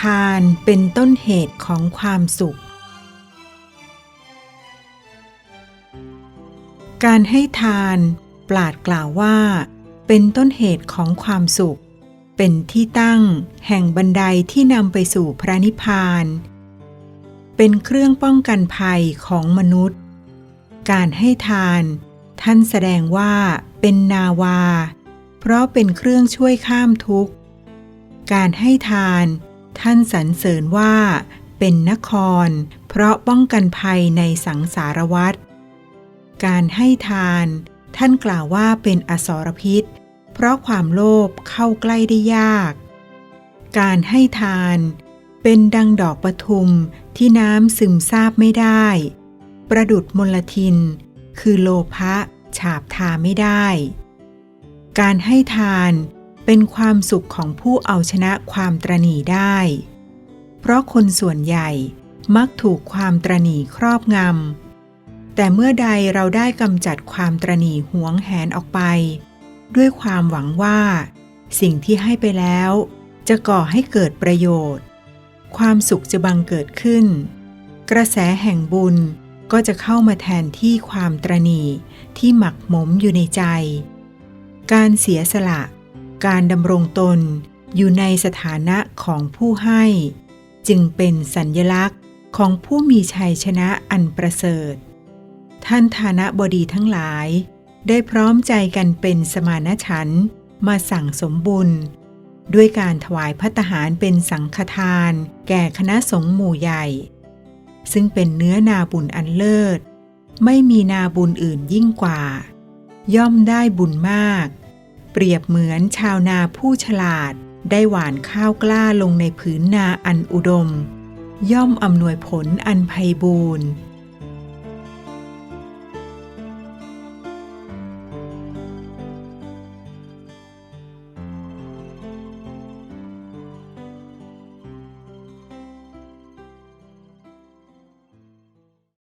ทานเป็นต้นเหตุของความสุข การให้ทาน ปราดกล่าวว่า เป็นต้นเหตุของความสุข เป็นที่ตั้ง แห่งบันไดที่นำไปสู่พระนิพพาน เป็นเครื่องป้องกันภัยของมนุษย์ การให้ทาน ท่านแสดงว่าเป็นนาวา เพราะเป็นเครื่องช่วยข้ามทุกข์การให้ทาน ท่านสรรเสริญว่า เป็นนคร เพราะป้องกันภัยในสังสารวัฏการให้ทาน ท่านกล่าวว่าเป็นอสรพิษ เพราะความโลภเข้าใกล้ได้ยาก การให้ทาน เป็นดังดอกปทุมที่น้ำซึมซาบไม่ได้ ประดุดมลทิน คือโลภะฉาบทาไม่ได้ การให้ทานเเป็นความสุขของผู้เอาชนะความตรณีได้ เพราะคนส่วนใหญ่มักถูกความตรณีครอบงำ แต่เมื่อใดเราได้กำจัดความตรณีหวงแหนออกไป ด้วยความหวังว่า สิ่งที่ให้ไปแล้ว จะก่อให้เกิดประโยชน์ ความสุขจะบังเกิดขึ้น กระแสแห่งบุญก็จะเข้ามาแทนที่ความตรณีที่หมักหมมอยู่ในใจ การเสียสละ การดำรงตนอยู่ในสถานะของผู้ให้ จึงเป็นสัญญลักษณ์ของผู้มีชัยชนะอันประเสริฐ ท่านฐานะบดีทั้งหลาย ได้พร้อมใจกันเป็นสมานฉันมาสั่งสมบุญ ด้วยการถวายพัตหารเป็นสังฆทาน แก่คณะสงฆ์หมู่ใหญ่ ซึ่งเป็นเนื้อนาบุญอันเลิศ ไม่มีนาบุญอื่นยิ่งกว่า ย่อมได้บุญมาก เปรียบเหมือนชาวนาผู้ฉลาด ได้หว่านข้าวกล้าลงในผืนนาอันอุดม ย่อมอำนวยผลอันไพบูรณ์